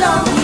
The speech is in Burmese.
Love you.